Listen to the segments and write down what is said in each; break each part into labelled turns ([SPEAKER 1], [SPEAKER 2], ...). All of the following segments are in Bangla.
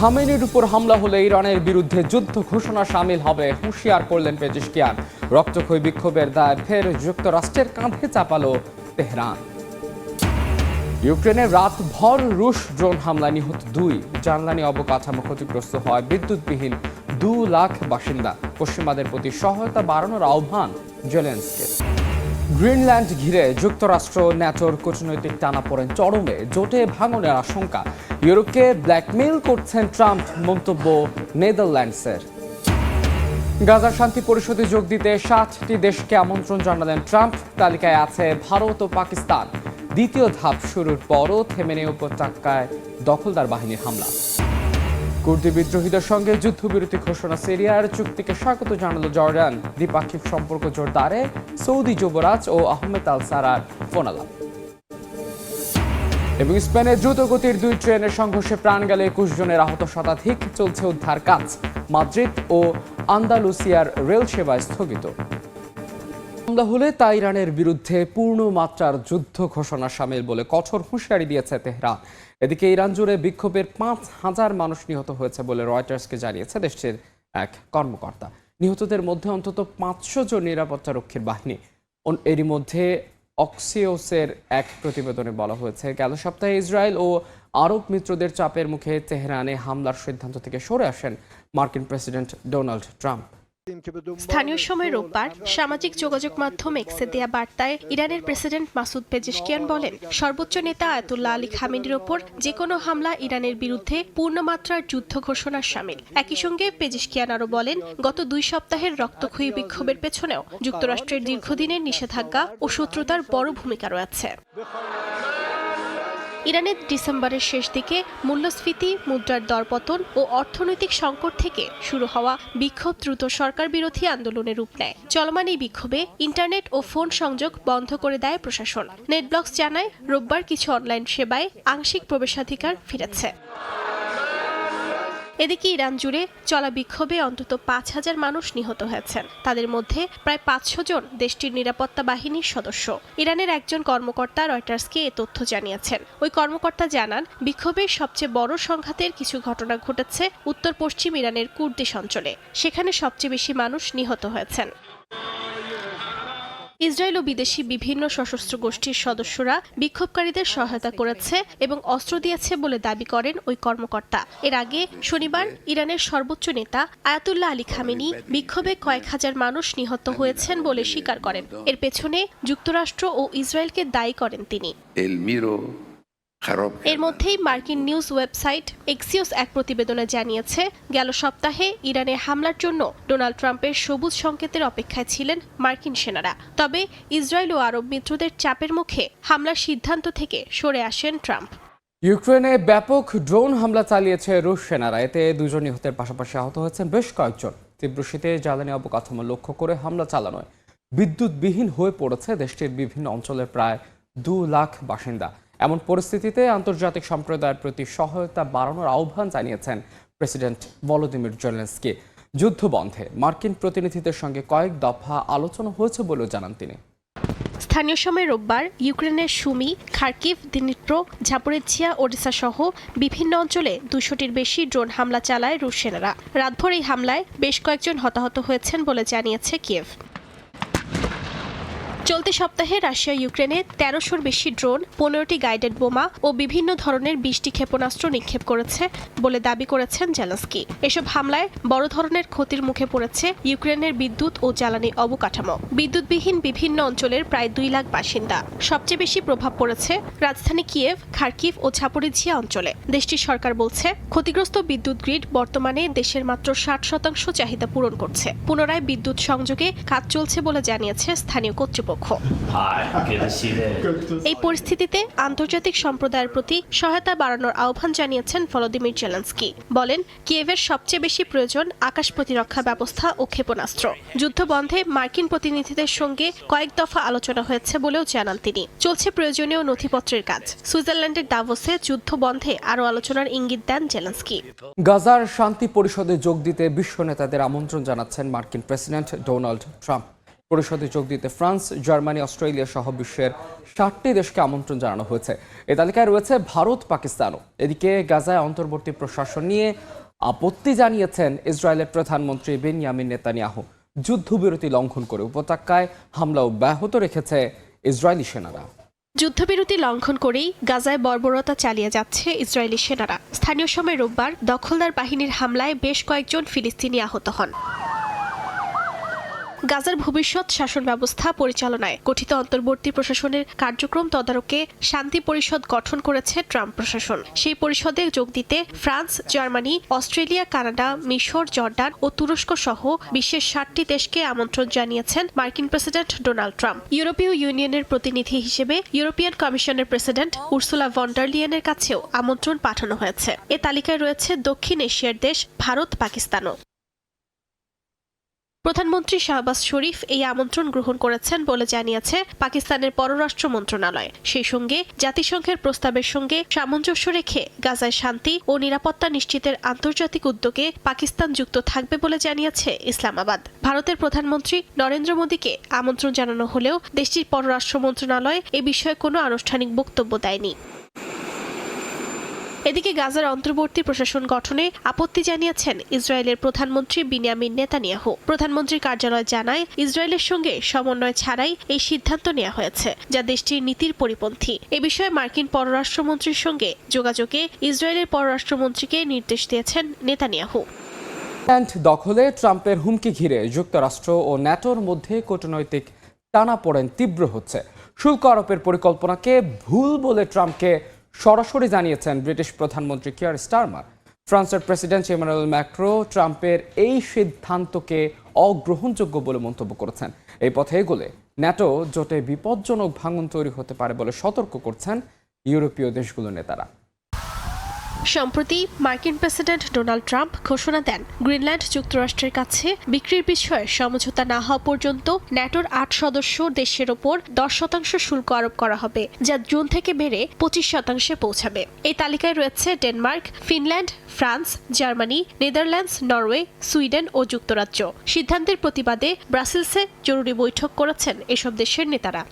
[SPEAKER 1] খামেনির উপর হামলা হলে ইরানের বিরুদ্ধে যুদ্ধ ঘোষণা সামিল হবে হুঁশিয়ার করলেন পেজিশকিয়ান রক্তক্ষয়ী বিক্ষোভের দায় ফের যুক্তরাষ্ট্রের কাঁধে চাপালো তেহরান ইউক্রেনের রাত ভর রুশ ড্রোন হামলা নিহত দুই জানলানি অবকাঠামো ক্ষতিগ্রস্ত হয় বিদ্যুৎবিহীন দু লাখ বাসিন্দা পশ্চিমাদের প্রতি সহায়তা বাড়ানোর আহ্বান জেলেন্সকে গ্রিনল্যান্ড ঘিরে যুক্তরাষ্ট্র ন্যাটোর কূটনৈতিক টানাপোড়েন চরমে জোটে ভাঙনের আশঙ্কা ইউরোপকে ব্ল্যাকমেইল করছেন ট্রাম্প মন্তব্য নেদারল্যান্ডসের গাজার শান্তি পরিষদে যোগ দিতে সাতটি দেশকে আমন্ত্রণ জানালেন ট্রাম্প তালিকায় আছে ভারত ও পাকিস্তান দ্বিতীয় ধাপ শুরুর পরও থেমে নেই উপত্যকায় দখলদার বাহিনীর হামলা কুর্দি বিদ্রোহীদের সঙ্গে যুদ্ধবিরতি ঘোষণা সিরিয়ার চুক্তিকে স্বাগত জানাল জর্ডান দ্বিপাক্ষিক সম্পর্ক জোরদারে সৌদি যুবরাজ ও আহমেদ আল সারার ফোন এবং স্পেনে দ্রুত গতির দুই ট্রেনের সংঘর্ষে প্রাণ গেলে একুশ জনের আহত শতাধিক চলছে উদ্ধার কাজ মাদ্রিদ ও আন্দালুসিয়ার রেল সেবা স্থগিত হামলা হলে তা ইরানের বিরুদ্ধে পূর্ণ মাত্রার যুদ্ধ ঘোষণা সামিল বলে কঠোর হুঁশিয়ারি দিয়েছে তেহরান এদিকে ইরান জুড়ে বিক্ষোভের পাঁচ হাজার মানুষ নিহত হয়েছে বলে রয়টার্সকে জানিয়েছে দেশটির এক কর্মকর্তা নিহতদের মধ্যে অন্তত পাঁচশো জন নিরাপত্তা রক্ষীর বাহিনী এরই মধ্যে অক্সিওসের এক প্রতিবেদনে বলা হয়েছে গেল সপ্তাহে ইসরায়েল ও আরব মিত্রদের চাপের মুখে তেহরানে হামলার সিদ্ধান্ত থেকে সরে আসেন মার্কিন প্রেসিডেন্ট ডোনাল্ড ট্রাম্প
[SPEAKER 2] স্থানীয় সময় রোববার সামাজিক যোগাযোগ মাধ্যম এক্সে দেয়া বার্তায় ইরানের প্রেসিডেন্ট মাসুদ পেজিশকিয়ান বলেন সর্বোচ্চ নেতা আয়াতুল্লাহ আলী খামিনির ওপর যে কোনো হামলা ইরানের বিরুদ্ধে পূর্ণমাত্রার যুদ্ধ ঘোষণার সামিল একই সঙ্গে পেজিশকিয়ান আরও বলেন গত দুই সপ্তাহের রক্তক্ষয়ী বিক্ষোভের পেছনেও যুক্তরাষ্ট্রের দীর্ঘদিনের নিষেধাজ্ঞা ও শত্রুতার বড় ভূমিকা রয়েছে ইরানের ডিসেম্বরের শেষ দিকে মূল্যস্ফীতি মুদ্রার দরপতন ও অর্থনৈতিক সংকট থেকে শুরু হওয়া বিক্ষোভ দ্রুত সরকার বিরোধী আন্দোলনের রূপ নেয় চলমান এই বিক্ষোভে ইন্টারনেট ও ফোন সংযোগ বন্ধ করে দেয় প্রশাসন নেটব্লক্স জানায় রোববার কিছু অনলাইন সেবায় আংশিক প্রবেশাধিকার ফিরেছে এদিকে ইরান জুড়ে চলা বিক্ষোভে অন্তত পাঁচ হাজার মানুষ নিহত হয়েছেন তাদের মধ্যে প্রায় পাঁচশো জন দেশটির নিরাপত্তা বাহিনীর সদস্য ইরানের একজন কর্মকর্তা রয়টার্সকে এ তথ্য জানিয়েছেন ওই কর্মকর্তা জানান বিক্ষোভের সবচেয়ে বড় সংঘাতের কিছু ঘটনা ঘটেছে উত্তর পশ্চিম ইরানের কুর্দিশ অঞ্চলে সেখানে সবচেয়ে বেশি মানুষ নিহত হয়েছেন ইসরায়েল ও বিদেশি বিভিন্ন সশস্ত্র গোষ্ঠীর সদস্যরা বিক্ষোভকারীদের সহায়তা করেছে এবং অস্ত্র দিয়েছে বলে দাবি করেন ওই কর্মকর্তা এর আগে শনিবার ইরানের সর্বোচ্চ নেতা আয়াতুল্লাহ আলী খামেনি বিক্ষোভে কয়েক হাজার মানুষ নিহত হয়েছেন বলে স্বীকার করেন এর পেছনে যুক্তরাষ্ট্র ও ইসরায়েলকে দায়ী করেন তিনি এর মধ্যেই মার্কিন নিউজ ওয়েবসাইট এক্সিওস এক প্রতিবেদনে জানিয়েছে গেল সপ্তাহে ইরানে হামলার জন্য ডোনাল্ড ট্রাম্পের সবুজ সংকেতের অপেক্ষায় ছিলেন মার্কিন সেনারা তবে ইসরায়েল ও আরব মিত্রদের চাপের মুখে হামলার সিদ্ধান্ত থেকে সরে আসেন ট্রাম্প
[SPEAKER 1] ইউক্রেনে ব্যাপক ড্রোন হামলা চালিয়েছে রুশ সেনারা এতে দুজন নিহতের পাশাপাশি আহত হয়েছেন বেশ কয়েকজন তীব্র শীতে জ্বালানি অবকাঠামো লক্ষ্য করে হামলা চালানোয় বিদ্যুৎবিহীন হয়ে পড়েছে দেশটির বিভিন্ন অঞ্চলের প্রায় দু লাখ বাসিন্দা এমন পরিস্থিতিতে আন্তর্জাতিক সম্প্রদায়ের প্রতি সহায়তা বাড়ানোর আহ্বান জানিয়েছেন প্রেসিডেন্ট ভলোদিমির জেলেন্সকি যুদ্ধ বন্ধে মার্কিন প্রতিনিধিদের সঙ্গে কয়েক দফা আলোচনা হয়েছে বলেও জানান তিনি
[SPEAKER 2] স্থানীয় সময় রোববার ইউক্রেনের Sumy Kharkiv Dnipro Zaporizhzhia Odesa সহ বিভিন্ন অঞ্চলে দুশোটির বেশি ড্রোন হামলা চালায় রুশ সেনারা রাতভর এই হামলায় বেশ কয়েকজন হতাহত হয়েছেন বলে জানিয়েছে কিয়েভ চলতি সপ্তাহে রাশিয়া ইউক্রেনে তেরোশোর বেশি ড্রোন পনেরোটি গাইডেড বোমা ও বিভিন্ন ধরনের বিশটি ক্ষেপণাস্ত্র নিক্ষেপ করেছে বলে দাবি করেছেন জেলাস্কি এসব হামলায় বড় ধরনের ক্ষতির মুখে পড়েছে ইউক্রেনের বিদ্যুৎ ও জ্বালানি অবকাঠামো বিদ্যুৎবিহীন বিভিন্ন অঞ্চলের প্রায় দুই লাখ বাসিন্দা সবচেয়ে বেশি প্রভাব পড়েছে রাজধানী কিয়েভ খার্কিভ ও ঝাপড়িঝিয়া অঞ্চলে দেশটির সরকার বলছে ক্ষতিগ্রস্ত বিদ্যুৎ গ্রিড বর্তমানে দেশের মাত্র ষাট শতাংশ চাহিদা পূরণ করছে পুনরায় বিদ্যুৎ সংযোগে কাজ চলছে বলে জানিয়েছে স্থানীয় কর্তৃপক্ষ এই পরিস্থিতিতে আন্তর্জাতিক সম্প্রদায়ের প্রতি সহায়তা বাড়ানোর আহ্বান জানিয়েছেন ভলোদিমির জেলেন্সকি বলেন কিয়েভের সবচেয়ে বেশি প্রয়োজন আকাশ প্রতিরক্ষা ব্যবস্থা ও ক্ষেপণাস্ত্র যুদ্ধ বন্ধে মার্কিন প্রতিনিধিদের সঙ্গে কয়েক দফা আলোচনা হয়েছে বলেও জানান তিনি চলছে প্রয়োজনীয় নথিপত্রের কাজ সুইজারল্যান্ডের দাভোসে যুদ্ধ বন্ধে আরও আলোচনার ইঙ্গিত দেন জেলান্সকি
[SPEAKER 1] গাজার শান্তি পরিষদে যোগ দিতে বিশ্ব নেতাদের আমন্ত্রণ জানাচ্ছেন মার্কিন প্রেসিডেন্ট ডোনাল্ড ট্রাম্প পরিষদে যোগ দিতে ফ্রান্স জার্মানি অস্ট্রেলিয়া সহ বিশ্বের ষাটটি দেশকে আমন্ত্রণ জানানো হয়েছে এ তালিকায় রয়েছে ভারত পাকিস্তানও এদিকে গাজায় অন্তর্বর্তী প্রশাসন নিয়ে আপত্তি জানিয়েছেন ইসরায়েলের প্রধানমন্ত্রী বেনিয়ামিন নেতানিয়াহু যুদ্ধবিরতি লঙ্ঘন করে উপত্যকায় হামলা অব্যাহত রেখেছে ইসরায়েলি সেনারা
[SPEAKER 2] যুদ্ধবিরতি লঙ্ঘন করেই গাজায় বর্বরতা চালিয়ে যাচ্ছে ইসরায়েলি সেনারা স্থানীয় সময় রোববার দখলদার বাহিনীর হামলায় বেশ কয়েকজন ফিলিস্তিনি আহত হন গাজার ভবিষ্যৎ শাসন ব্যবস্থা পরিচালনায় গঠিত অন্তর্বর্তী প্রশাসনের কার্যক্রম তদারকে শান্তি পরিষদ গঠন করেছে ট্রাম্প প্রশাসন সেই পরিষদে যোগ দিতে ফ্রান্স জার্মানি অস্ট্রেলিয়া কানাডা মিশর জর্ডান ও তুরস্ক সহ বিশ্বের ষাটটি দেশকে আমন্ত্রণ জানিয়েছেন মার্কিন প্রেসিডেন্ট ডোনাল্ড ট্রাম্প ইউরোপীয় ইউনিয়নের প্রতিনিধি হিসেবে ইউরোপিয়ান কমিশনের প্রেসিডেন্ট উর্সুলা ভন্ডারলিয়ানের কাছেও আমন্ত্রণ পাঠানো হয়েছে এ তালিকায় রয়েছে দক্ষিণ এশিয়ার দেশ ভারত পাকিস্তানও প্রধানমন্ত্রী শাহবাজ শরীফ এই আমন্ত্রণ গ্রহণ করেছেন বলে জানিয়েছে পাকিস্তানের পররাষ্ট্র মন্ত্রণালয় সেই সঙ্গে জাতিসংঘের প্রস্তাবের সঙ্গে সামঞ্জস্য রেখে গাজায় শান্তি ও নিরাপত্তা নিশ্চিতের আন্তর্জাতিক উদ্যোগে পাকিস্তান যুক্ত থাকবে বলে জানিয়েছে ইসলামাবাদ ভারতের প্রধানমন্ত্রী নরেন্দ্র মোদীকে আমন্ত্রণ জানানো হলেও দেশটির পররাষ্ট্র মন্ত্রণালয় এ বিষয়ে কোনো আনুষ্ঠানিক বক্তব্য দেয়নি এদিকে গাজার অন্তর্বর্তী প্রশাসন গঠনে আপত্তি জানিয়েছেন ইসরায়েলের প্রধানমন্ত্রী বিনিয়ামিন নেতানিয়াহু প্রধানমন্ত্রীর কার্যালয় জানায় ইসরায়েলের সঙ্গে সমন্বয় ছাড়াই এই সিদ্ধান্ত নেওয়া হয়েছে যা দেশটির নীতির পরিপন্থী এ বিষয়ে মার্কিন পররাষ্ট্রমন্ত্রীর সঙ্গে যোগাযোগে ইসরায়েলের পররাষ্ট্রমন্ত্রীকে নির্দেশ দিয়েছেন নেতানিয়াহু
[SPEAKER 1] ল্যান্ড দখলে ট্রাম্পের হুমকি ঘিরে যুক্তরাষ্ট্র ও ন্যাটোর মধ্যে কূটনৈতিক টানাপোড়েন তীব্র হচ্ছে শুল্ক আরোপের পরিকল্পনাকে ভুল বলে ট্রাম্পকে সরাসরি জানিয়েছেন ব্রিটিশ প্রধানমন্ত্রী কিয়ার স্টারমার ফ্রান্সের প্রেসিডেন্ট ইমানুয়েল ম্যাক্রো ট্রাম্পের এই সিদ্ধান্তকে অগ্রহণযোগ্য বলে মন্তব্য করেছেন এই পথে এগোলে ন্যাটো জোটে বিপজ্জনক ভাঙন তৈরি হতে পারে বলে সতর্ক করছেন ইউরোপীয় দেশগুলোর নেতারা
[SPEAKER 2] সম্প্রতি মার্কিন প্রেসিডেন্ট ডোনাল্ড ট্রাম্প ঘোষণা দেন গ্রিনল্যান্ড যুক্তরাষ্ট্রের কাছে বিক্রির বিষয়ে সমঝোতা না হওয়া পর্যন্ত ন্যাটোর আট সদস্য দেশের ওপর দশ শতাংশ শুল্ক আরোপ করা হবে যা জুন থেকে বেড়ে পঁচিশ শতাংশে পৌঁছাবে এই তালিকায় রয়েছে Denmark Finland France Germany Netherlands Norway Sweden ও যুক্তরাজ্য সিদ্ধান্তের প্রতিবাদে ব্রাসেলসে জরুরি বৈঠক করেছেন এসব দেশের নেতারা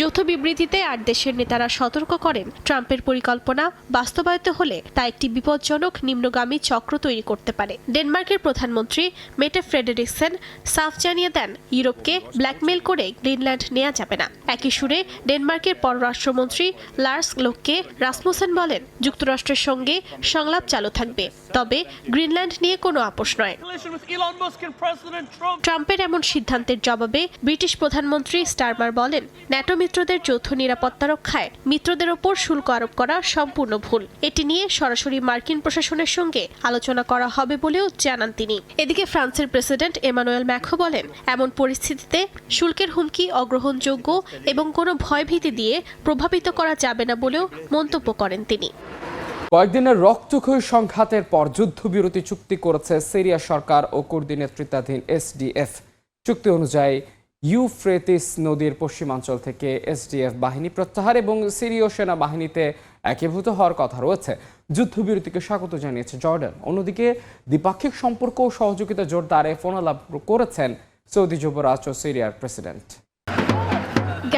[SPEAKER 2] যৌথ বিবৃতিতে আর দেশের নেতারা সতর্ক করেন ট্রাম্পের পরিকল্পনা বাস্তবায়িত হলে তা একটি বিপজ্জনক নিম্নগামী চক্র তৈরি করতে পারে ডেনমার্কের প্রধানমন্ত্রী মেটে ফ্রেডেরিকসেন সাফ জানিয়ে দেন ইউরোপকে ব্ল্যাকমেল করে গ্রিনল্যান্ড নেওয়া যাবে না একই সুরে ডেনমার্কের পররাষ্ট্রমন্ত্রী লার্স লোককে রাসমুসেন বলেন যুক্তরাষ্ট্রের সঙ্গে সংলাপ চালু থাকবে তবে গ্রিনল্যান্ড নিয়ে কোনো আপোষ নয় ট্রাম্পের এমন সিদ্ধান্তের জবাবে ব্রিটিশ প্রধানমন্ত্রী স্টারমার বলেন ন্যাটো মিত্রদের যৌথ নিরাপত্তা রক্ষায় মিত্রদের ওপর শুল্ক আরোপ করা সম্পূর্ণ ভুল এটি নিয়ে সরাসরি মার্কিন প্রশাসনের সঙ্গে আলোচনা করা হবে বলেও জানান তিনি এদিকে ফ্রান্সের প্রেসিডেন্ট এমানুয়েল ম্যাখো বলেন এমন পরিস্থিতিতে শুল্কের হুমকি অগ্রহণযোগ্য এবং কোনো ভয়ভীতি দিয়ে প্রভাবিত করা যাবে না বলেও মন্তব্য করেন তিনি
[SPEAKER 1] কয়েকদিনের রক্তক্ষয়ী সংঘাতের পর যুদ্ধবিরতি চুক্তি করেছে সিরিয়া সরকার ও কুর্দি নেতৃত্বাধীন এসডিএফ চুক্তি অনুযায়ী ইউফ্রেতিস নদীর পশ্চিমাঞ্চল থেকে এসডিএফ বাহিনী প্রত্যাহার এবং সিরীয় সেনাবাহিনীতে একীভূত হওয়ার কথা রয়েছে যুদ্ধবিরতিকে স্বাগত জানিয়েছে জর্ডান অন্যদিকে দ্বিপাক্ষিক সম্পর্ক ও সহযোগিতা জোরদারে ফোনালাভ করেছেন সৌদি যুবরাজ ও সিরিয়ার প্রেসিডেন্ট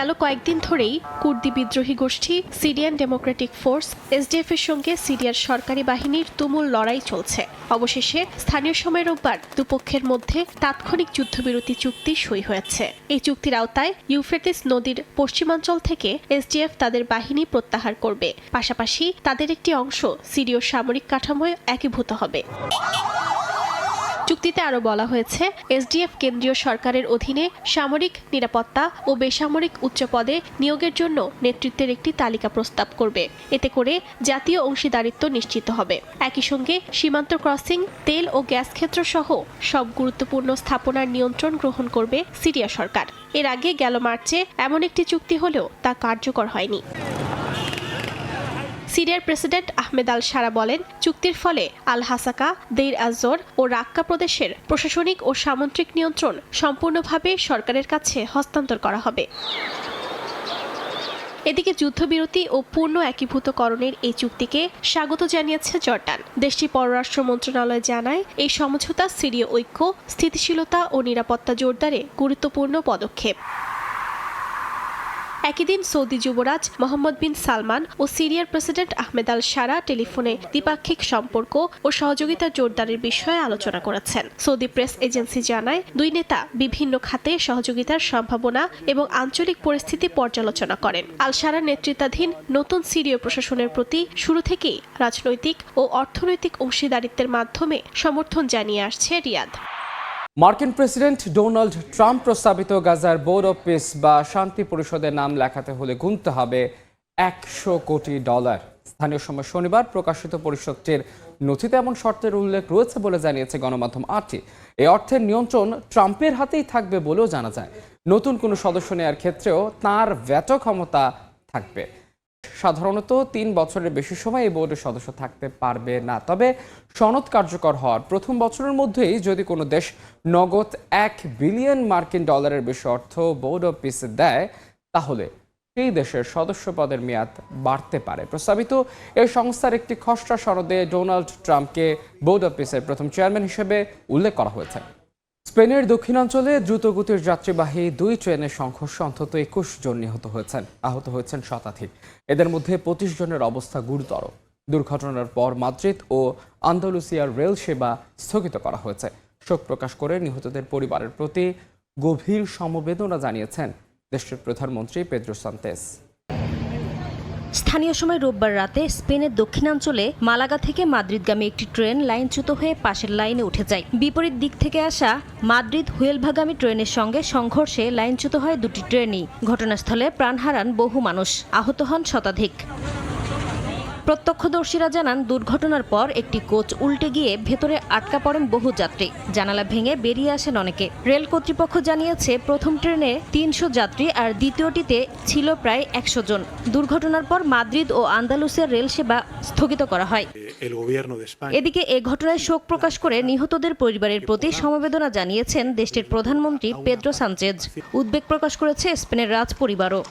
[SPEAKER 2] গেল কয়েকদিন ধরেই কুর্দি বিদ্রোহী গোষ্ঠী সিরিয়ান ডেমোক্রেটিক ফোর্স এসডিএফ এর সঙ্গে সিরিয়ার সরকারি বাহিনীর তুমুল লড়াই চলছে অবশেষে স্থানীয় সময় রোববার দুপক্ষের মধ্যে তাৎক্ষণিক যুদ্ধবিরতি চুক্তি সই হয়েছে এই চুক্তির আওতায় ইউফ্রেটিস নদীর পশ্চিমাঞ্চল থেকে এসডিএফ তাদের বাহিনী প্রত্যাহার করবে পাশাপাশি তাদের একটি অংশ সিরীয় সামরিক কাঠামোয় একীভূত হবে চুক্তিতে আরও বলা হয়েছে এসডিএফ কেন্দ্রীয় সরকারের অধীনে সামরিক নিরাপত্তা ও বেসামরিক উচ্চ পদে নিয়োগের জন্য নেতৃত্বের একটি তালিকা প্রস্তাব করবে এতে করে জাতীয় অংশীদারিত্ব নিশ্চিত হবে একই সঙ্গে সীমান্ত ক্রসিং তেল ও গ্যাস ক্ষেত্র সহ সব গুরুত্বপূর্ণ স্থাপনার নিয়ন্ত্রণ গ্রহণ করবে সিরিয়া সরকার এর আগে গেল মার্চে এমন একটি চুক্তি হলেও তা কার্যকর হয়নি সিরিয়ার প্রেসিডেন্ট আহমেদ আল সারা বলেন চুক্তির ফলে আল হাসাকা দেইর আজর ও রাক্কা প্রদেশের প্রশাসনিক ও সামুদ্রিক নিয়ন্ত্রণ সম্পূর্ণভাবে সরকারের কাছে হস্তান্তর করা হবে এদিকে যুদ্ধবিরতি ও পূর্ণ একীভূতকরণের এই চুক্তিকে স্বাগত জানিয়েছে জর্ডান দেশটি পররাষ্ট্র মন্ত্রণালয় জানায় এই সমঝোতা সিরীয় ঐক্য স্থিতিশীলতা ও নিরাপত্তা জোরদারে গুরুত্বপূর্ণ পদক্ষেপ একই দিন সৌদি যুবরাজ মোহাম্মদ বিন সালমান ও সিরিয়ার প্রেসিডেন্ট আহমেদ আল সারা টেলিফোনে দ্বিপাক্ষিক সম্পর্ক ও সহযোগিতা জোরদারের বিষয়ে আলোচনা করেছেন সৌদি প্রেস এজেন্সি জানায় দুই নেতা বিভিন্ন খাতে সহযোগিতার সম্ভাবনা এবং আঞ্চলিক পরিস্থিতি পর্যালোচনা করেন আল সারা নেতৃত্বাধীন নতুন সিরীয় প্রশাসনের প্রতি শুরু থেকেই রাজনৈতিক ও অর্থনৈতিক অংশীদারিত্বের মাধ্যমে সমর্থন জানিয়ে আসছে রিয়াদ
[SPEAKER 1] মার্কিন প্রেসিডেন্ট ডোনাল্ড ট্রাম্প প্রস্তাবিত গাজার বোর্ড অফ পিস বা শান্তি পরিষদের নাম লেখাতে হলে গুনতে হবে একশো কোটি ডলার স্থানীয় সময় শনিবার প্রকাশিত পরিষদটির নথিতে এমন শর্তের উল্লেখ রয়েছে বলে জানিয়েছে গণমাধ্যম আটটি এই অর্থের নিয়ন্ত্রণ ট্রাম্পের হাতেই থাকবে বলেও জানা যায় নতুন কোনো সদস্য নেয়ার ক্ষেত্রেও তার ব্যাট ক্ষমতা থাকবে সাধারণত তিন বছরের বেশি সময় এই বোর্ডের সদস্য থাকতে পারবে না তবে সনদ কার্যকর হওয়ার প্রথম বছরের মধ্যেই যদি কোনো দেশ নগদ এক বিলিয়ন মার্কিন ডলারের বেশি অর্থ বোর্ড পিসে দেয় তাহলে সেই দেশের সদস্য পদের মেয়াদ বাড়তে পারে প্রস্তাবিত এই সংস্থার একটি খসড়া সনদে ডোনাল্ড ট্রাম্পকে বোর্ড অফিসের প্রথম চেয়ারম্যান হিসেবে উল্লেখ করা হয়েছে স্পেনের দক্ষিণাঞ্চলে দ্রুতগতির যাত্রীবাহী দুই ট্রেনের সংঘর্ষে অন্তত একুশ জন নিহত হয়েছেন আহত হয়েছেন শতাধিক এদের মধ্যে পঁচিশ জনের অবস্থা গুরুতর দুর্ঘটনার পর মাদ্রিদ ও আন্দালুসিয়ার রেল সেবা স্থগিত করা হয়েছে শোক প্রকাশ করে নিহতদের পরিবারের প্রতি গভীর সমবেদনা জানিয়েছেন দেশটির প্রধানমন্ত্রী পেদ্রো সান্তেস
[SPEAKER 2] স্থানীয় সময় রোববার রাতে স্পেনের দক্ষিণাঞ্চলে মালাগা থেকে মাদ্রিদগামী একটি ট্রেন লাইনচ্যুত হয়ে পাশের লাইনে উঠে যায় বিপরীত দিক থেকে আসা মাদ্রিদ হুয়েলভাগামী ট্রেনের সঙ্গে সংঘর্ষে লাইনচ্যুত হয় দুটি ট্রেনই ঘটনাস্থলে প্রাণ হারান বহু মানুষ আহত হন শতাধিক প্রত্যক্ষদর্শীরা জানান দুর্ঘটনার পর একটি কোচ উল্টে গিয়ে ভেতরে আটকা পড়েন বহু যাত্রী জানালা ভেঙে বেরিয়ে আসেন অনেকে রেল কর্তৃপক্ষ জানিয়েছে প্রথম ট্রেনে তিনশো যাত্রী আর দ্বিতীয়টিতে ছিল প্রায় একশো জন দুর্ঘটনার পর মাদ্রিদ ও আন্দালুসের রেল সেবা স্থগিত করা হয় এদিকে এ ঘটনায় শোক প্রকাশ করে নিহতদের পরিবারের প্রতি সমবেদনা জানিয়েছেন দেশটির প্রধানমন্ত্রী পেদ্রো সানচেজ উদ্বেগ প্রকাশ করেছে স্পেনের রাজ পরিবারও